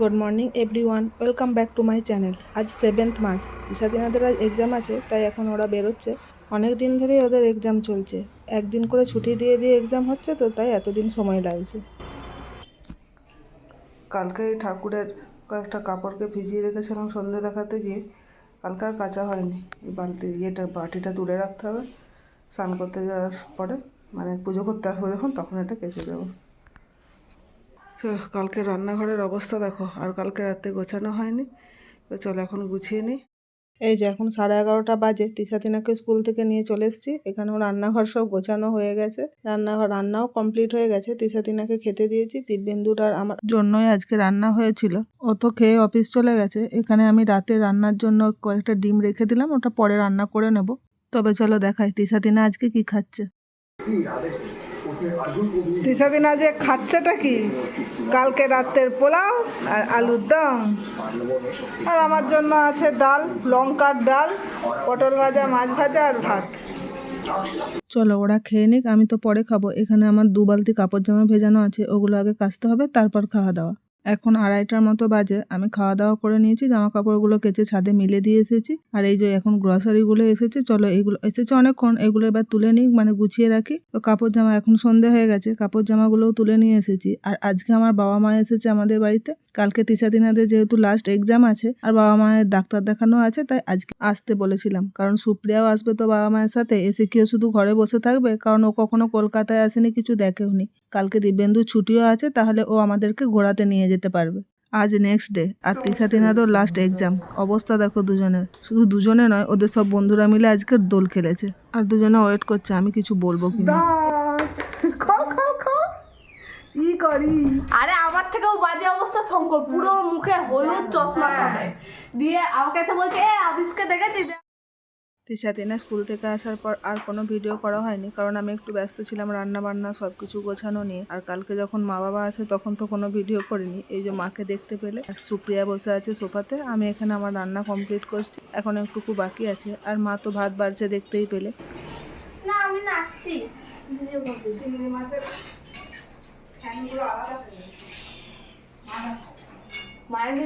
Good morning everyone welcome back to my channel আজ seventh March দিশাদিনাদের আজ exam আছে, তাই এখন ওরা বেরোচ্ছে। অনেক দিন ধরেই ওদের এক্সাম চলছে। একদিন করে ছুটি দিয়ে দিয়ে এক্সাম হচ্ছে তো, তাই এতদিন সময় লাগছে। কালকে ঠাকুরের কয়েকটা কাপড়কে ভিজিয়ে রেখেছিলাম সন্ধে দেখাতে গিয়ে, কালকে আর কাচা হয়নি। এই বালতি, ইয়েটা, বাটিটা তুলে রাখতে হবে। স্নান করতে যাওয়ার পরে মানে পুজো করতে আসব যখন, তখন এটা কেচে দেবো। তো কালকে রান্নাঘরের অবস্থা দেখো, আর কালকে রাতে গোছানো হয়নি। তো চলো এখন গুছিয়ে নিই। এই যে এখন সাড়ে এগারোটা বাজে, তিশা তিনাকে স্কুল থেকে নিয়ে চলে এসেছি। এখানেও রান্নাঘর সব গোছানো হয়ে গেছে। রান্নাঘর, রান্নাও কমপ্লিট হয়ে গেছে। তিশা তিনাকে খেতে দিয়েছি। দিব্যেন্দুর আর আমার জন্যই আজকে রান্না হয়েছিল। ও তো খেয়ে অফিস চলে গেছে। এখানে আমি রাতে রান্নার জন্য কয়েকটা ডিম রেখে দিলাম। ওটা পরে রান্না করে নেব। তবে চলো দেখাই, তিশা তিনা আজকে কি খাচ্ছে? তিশাদিন আজকে খাচ্ছেটা কি? কালকে রাতের পোলাও আর আলুর দম। আর আমার জন্য আছে ডাল, লঙ্কার ডাল, পটল ভাজা, মাছ ভাজা আর ভাত। চলো, ওরা খেয়ে নিক, আমি তো পরে খাব। এখানে আমার দু বালতি কাপড় জামা ভেজানো আছে, ওগুলো আগে কাচতে হবে, তারপর খাওয়া দাওয়া। এখন আড়াইটার মতো বাজে। আমি খাওয়া দাওয়া করে নিয়েছি জামা কাপড়গুলো কেচে ছাদে মিলে দিয়ে এসেছি। আর এই যে এখন গ্রসারিগুলো এসেছে, চলো এগুলো এসেছে অনেকক্ষণ, এগুলো এবার তুলে নিই মানে গুছিয়ে রাখি। তো কাপড় জামা এখন সন্ধে হয়ে গেছে কাপড় জামাগুলোও তুলে নিয়ে এসেছি। আর আজকে আমার বাবা মা এসেছে আমাদের বাড়িতে। কালকে তিশা দিনাদের যেহেতু লাস্ট এক্সাম আছে, আর বাবা মায়ের ডাক্তার দেখানো আছে, তাই আজকে আসতে বলেছিলাম। কারণ সুপ্রিয়াও আসবে তো বাবা মায়ের সাথে, এসে কেউ শুধু ঘরে বসে থাকবে? কারণ ও কখনো কলকাতায় আসেনি, কিছু দেখেওনি। কালকে দিব্যেন্দু ছুটিও আছে, তাহলে ও আমাদেরকে ঘোরাতে নিয়ে যেতে পারবে। আজ নেক্সট ডে আর তিশা তিনাদের লাস্ট এক্সাম অবস্থা দেখো দুজনের। শুধু দুজনে নয়, ওদের সব বন্ধুরা মিলে আজকে দোল খেলেছে। আর দুজনে ওয়েট করছে, আমি কিছু বলব কি করি? আরে আমার থেকেও বাজে অবস্থা শঙ্কর। পুরো মুখে হলুদ চশমা সবে দিয়ে আমাকে এসে বলছে এ আবিসকে দেখেছি তিশা তিনা স্কুল থেকে আসার পর আর কোনো ভিডিও করা হয়নি কারণ আমি একটু ব্যস্ত ছিলাম রান্না বান্না সব কিছু গোছানো নিয়ে। আর কালকে যখন মা বাবা আসে তখন তো কোনো ভিডিও করিনি। এই যে মাকে দেখতে পেলে আর সুপ্রিয়া বসে আছে সোফাতে আমি এখানে আমার রান্না কমপ্লিট করছি। এখন একটুকু বাকি আছে আর মা তো ভাত বাড়ছে দেখতেই পেলে। না আমি নাচছি। মায়ের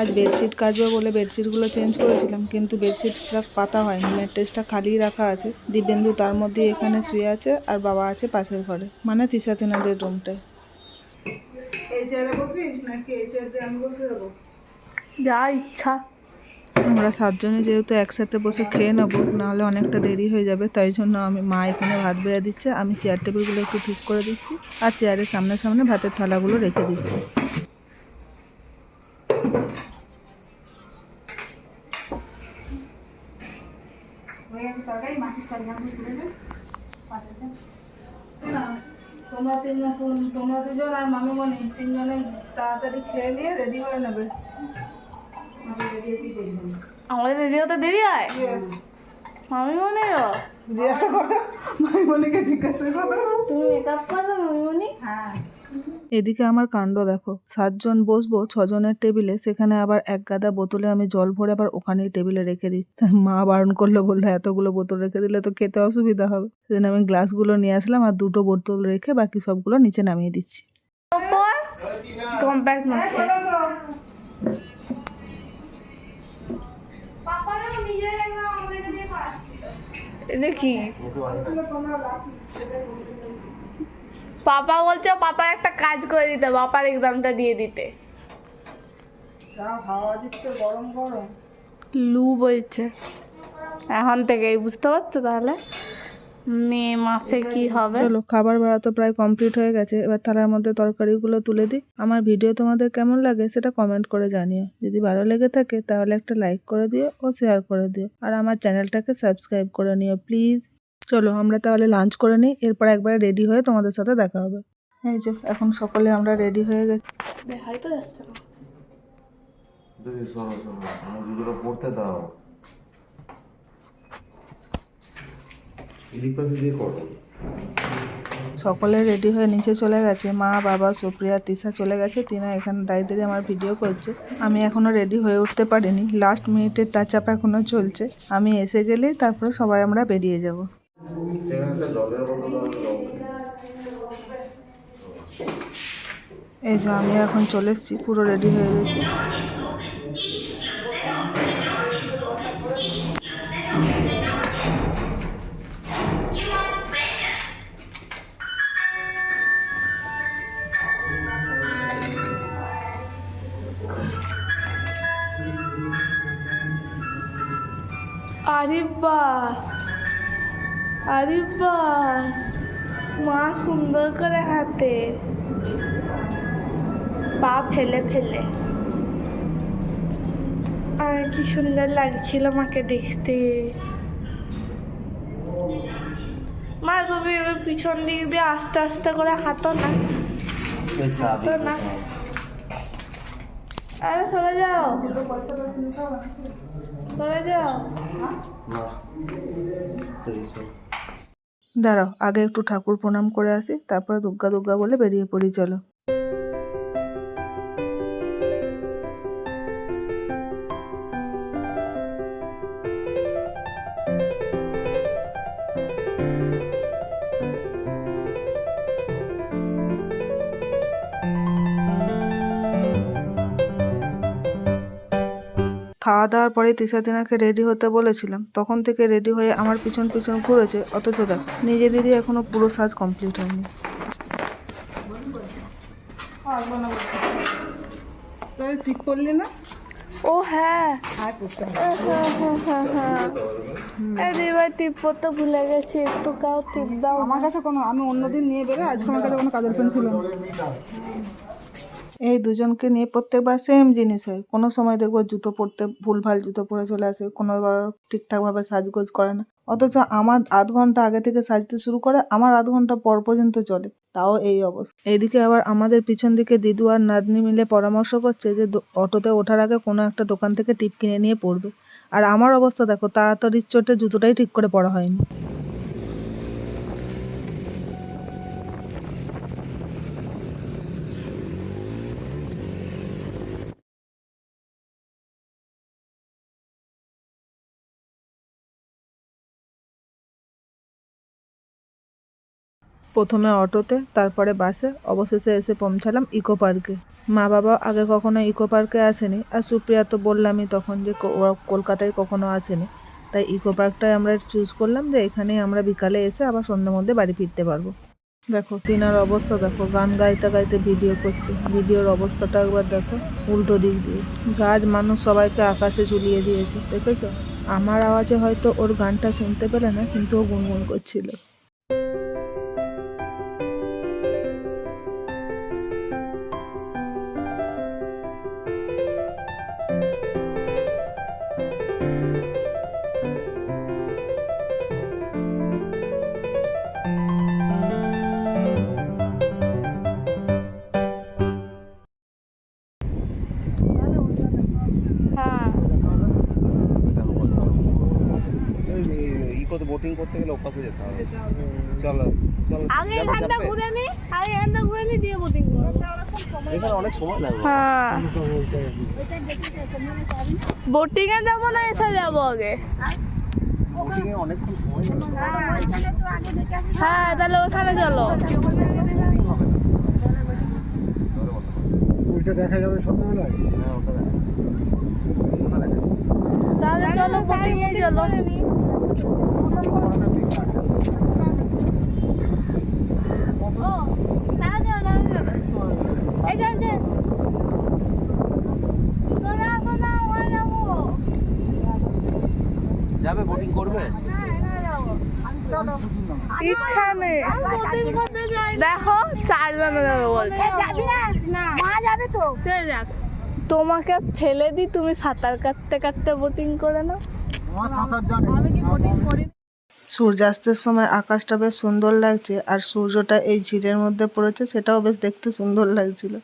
আজ বেডশিট কাচবো বলে বেডশিটগুলো চেঞ্জ করেছিলাম কিন্তু বেডশিটটা পাতা হয়নি। ম্যাট্রেসটা খালি রাখা আছে। দিব্যেন্দু তার মধ্যে এখানে শুয়ে আছে আর বাবা আছে পাশের ঘরে। মানে তিশা তিনাদের রুমটায় এই চেয়ারে বসবি নাকি এই চেয়ারে আমি বসে যাব? যা ইচ্ছা। আমরা সাতজনে যেহেতু একসাথে বসে খেয়ে নেব নাহলে অনেকটা দেরি হয়ে যাবে তাই জন্য আমি মা এখানে ভাত বেড়ে দিচ্ছে আমি চেয়ার টেবিলগুলো একটু ঠিক করে দিচ্ছি আর চেয়ারের সামনে সামনে ভাতের থালাগুলো রেখে দিচ্ছি। তোমরা তিনজন তোমরা দুজন আর মামিমণি তিনজনে তাড়াতাড়ি খেয়ে নিয়ে রেডি করে নেবে। আমাদের রেডি হতে দেরি হয়? মামি মনে জিজ্ঞাসা করো মাইমনিকে জিজ্ঞাসা করো। তুমি মেকআপ করবে মামি মনি হ্যাঁ। এদিকে আমার কাণ্ড দেখো। সাতজন বসবো ছজনের টেবিলে সেখানে আবার এক গাদা বোতলে আমি জল ভরে আবার ওখানেই টেবিলে রেখে দিই। মা বারণ করল বলল এতগুলো বোতল রেখে দিলে তো খেতে অসুবিধা হবে। সেদিন আমি গ্লাসগুলো নিয়ে আসলাম আর দুটো বোতল রেখে বাকি সবগুলো নিচে নামিয়ে দিচ্ছি। ওপর কম্প্যাক্ট মারছে এটা কি পাপা বলছে পাপার একটা কাজ করে দিতে পাপার এক্সামটা দিয়ে দিতে। যা হাওয়া দিচ্ছে গরম গরম। লু বলছে। এখন থেকেই বুঝতে পারছ তাহলে? মে মাসে কি হবে? চলো খাবার বেড়া তো প্রায় কমপ্লিট হয়ে গেছে। এবার থালার মধ্যে তরকারিগুলো তুলে দিই। আমার ভিডিও তোমাদের কেমন লাগে সেটা কমেন্ট করে জানিও। যদি ভালো লেগে থাকে তাহলে একটা লাইক করে দিও ও শেয়ার করে দিও। আর আমার চ্যানেলটাকে সাবস্ক্রাইব করে নিও প্লিজ চলো আমরা তাহলে লাঞ্চ করে নিই এরপর একবার রেডি হয়ে তোমাদের সাথে দেখা হবে। এই যে এখন সকলে আমরা রেডি হয়ে গেছি। দেখাই তো যাচ্ছে। পড়তে দাও। সকলে রেডি হয়ে নিচে চলে গেছে। মা বাবা সুপ্রিয়া তিশা চলে গেছে। তিনা এখানে দাঁড়িয়ে আমার ভিডিও করছে। আমি এখনও রেডি হয়ে উঠতে পারিনি। লাস্ট মিনিটের টাচ আপ এখনও চলছে। আমি এসে গেলেই তারপরে সবাই আমরা বেরিয়ে যাব। এই যে আমি এখন চলে এসেছি পুরো রেডি হয়ে গেছি। আরে বাস আরে বাস মা সুন্দর করে হাতে পা ফেলে ফেলে। আর কি সুন্দর লাগছিল মাকে দেখতে। মা তুমি ওই পিছন দিক দিয়ে আস্তে আস্তে করে হাঁটো না। তো না। আরে সরে যাও। সরে যাও। দাঁড়াও আগে একটু ঠাকুর প্রণাম করে আসি তারপরে দুর্গা দুর্গা বলে বেরিয়ে পড়ি চলো। খাওয়া দাওয়ার পরে তিশা দিনাকে রেডি হতে বলেছিলাম। তখন থেকে রেডি হয়ে আমার পিছন পিছন ঘুরেছে অথচ দেখ নিজেদেরই এখনও পুরো সাজ কমপ্লিট হয়নি। ঠিক করলি না? ও হ্যাঁ। এবার টিপ তো ভুলে গেছি একটু টিপ দাও আমার কাছে কোনো আমি অন্যদিন নিয়ে বেরো আজকে আমার কাছে কোনো কাজল পেন ছিল না। এই দুজনকে নিয়ে প্রত্যেকবার সেম জিনিস হয়। কোনো সময় দেখব জুতো পরতে ভুলভাল জুতো পরে চলে আসে কোনোবার ঠিকঠাকভাবে সাজগোজ করে না। অথচ আমার আধ ঘণ্টা আগে থেকে সাজতে শুরু করে, আমার আধ ঘণ্টা পর পর্যন্ত চলে। তাও এই অবস্থা। এইদিকে আবার আমাদের পিছন দিকে দিদু আর নাতনি মিলে পরামর্শ করছে যে অটোতে ওঠার আগে কোনো একটা দোকান থেকে টিপ কিনে নিয়ে পড়বে। আর আমার অবস্থা দেখো তাড়াতাড়ির চোটে জুতোটাই ঠিক করে পরা হয়নি। প্রথমে অটোতে, তারপরে বাসে, অবশেষে এসে পৌঁছালাম ইকো পার্কে। মা বাবা আগে কখনো ইকো পার্কে আসেনি, আর সুপ্রিয়া তো বললামই তখন যে কলকাতায় কখনো আসেনি। তাই ইকো পার্কটাই আমরা চুজ করলাম যে এখানেই আমরা বিকালে এসে আবার সন্ধ্যের মধ্যে বাড়ি ফিরতে পারব। দেখো তিনার অবস্থা দেখো, গান গাইতে গাইতে ভিডিও করছে। ভিডিওর অবস্থাটা একবার দেখো, উল্টো দিক দিয়ে। গাছ মানুষ সবাইকে আকাশে ঝুলিয়ে দিয়েছে, দেখেছ? আমার আওয়াজে হয়তো ওর গানটা শুনতে পেলে না, কিন্তু ও গুনগুন করছিল। বোটিং করতে গেলে ওপাশে যেতে হবে। চলো চলো আগে এখানটা ঘুরে নি আগে এখানটা ঘুরে নি দিয়ে বোটিং করব এখানে অনেক সময় লাগবে। হ্যাঁ। বোটিং এ যাব না এসে যাব আগে? বোটিং এ অনেকক্ষণ সময় লাগবে। হ্যাঁ তাহলে ওখানে চলো। ওইটা দেখা যাবে সন্ধ্যাবেলায়? হ্যাঁ ওটা দেখ তাহলে চলো চলো। যাবে বোটিং করবে? ইচ্ছা নেই। দেখো চারজনে যাবে বলছে। মা যাবে তো। যাক। তোমাকে ফেলে দিই তুমি সাঁতার কাটতে কাটতে বোটিং করে নাও। আমার সাঁতার জানি সূর্যাস্তের সময় আকাশটা বেশ সুন্দর লাগছে আর সূর্যটা এই ঝিলের মধ্যে পড়েছে সেটাও বেশ দেখতে সুন্দর লাগছিল।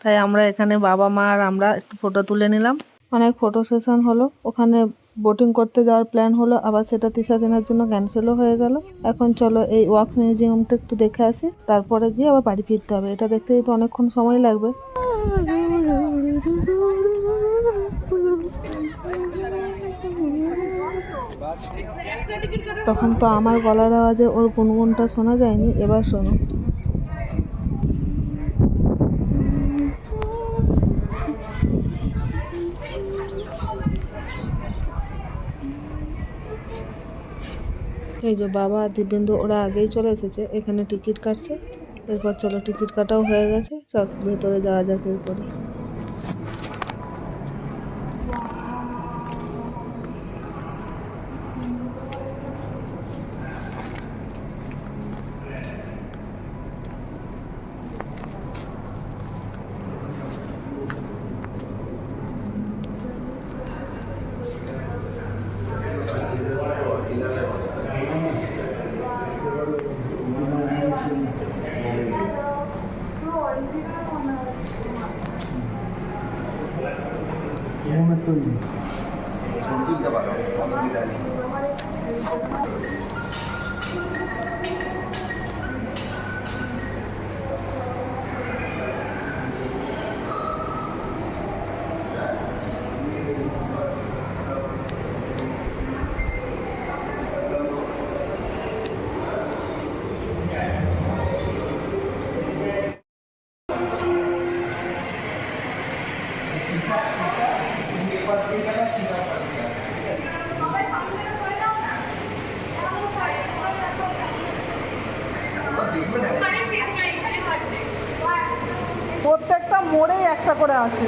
তাই আমরা এখানে বাবা মা আর আমরা একটু ফটো তুলে নিলাম। অনেক ফটো সেশন হলো। ওখানে বোটিং করতে যাওয়ার প্ল্যান হলো, আবার সেটা তিসা দিনের জন্য ক্যান্সেলও হয়ে গেল। এখন চলো এই ওয়াক্স মিউজিয়ামটা একটু দেখে আসি, তারপরে গিয়ে আবার বাড়ি ফিরতে হবে। এটা দেখতে তো অনেকক্ষণ সময় লাগবে। তখন তো আমার গলার আওয়াজে ওর গুনগুনটা শোনা যায়নি। এবার শোনো। এই যে বাবা দিব্যেন্দু, ওরা আগেই চলে এসেছে। এখানে টিকিট কাটছে। এরপর চলো, টিকিট কাটাও হয়ে গেছে। সব ভেতরে যাওয়া যাক এরপরে। তৈরি ছবি তুলতে পারো অসুবিধা নেই। প্রত্যেকটা মোড়েই একটা করে আছে।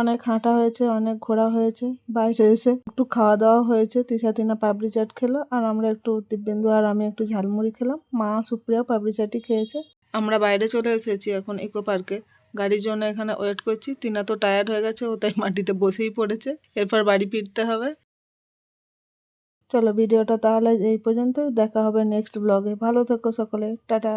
অনেক হাঁটা হয়েছে, অনেক ঘোরা হয়েছে, বাইরে এসে একটু খাওয়া দাওয়া হয়েছে। তিসা তিনা পাবড়ি চাট খেলো, আর আমরা একটু দিব্যেন্দু আর আমি একটু ঝালমুড়ি খেলাম। মা সুপ্রিয়া পাবড়ি চাটই খেয়েছে। আমরা বাইরে চলে এসেছি এখন ইকো পার্কে গাড়ির জন্য এখানে ওয়েট করছি। তিনা তো টায়ার্ড হয়ে গেছে, ও তাই মাটিতে বসেই পড়েছে। এরপর বাড়ি ফিরতে হবে। চলো ভিডিওটা তাহলে এই পর্যন্ত দেখা হবে নেক্সট ব্লগে ভালো থেকো সকলে। টাটা।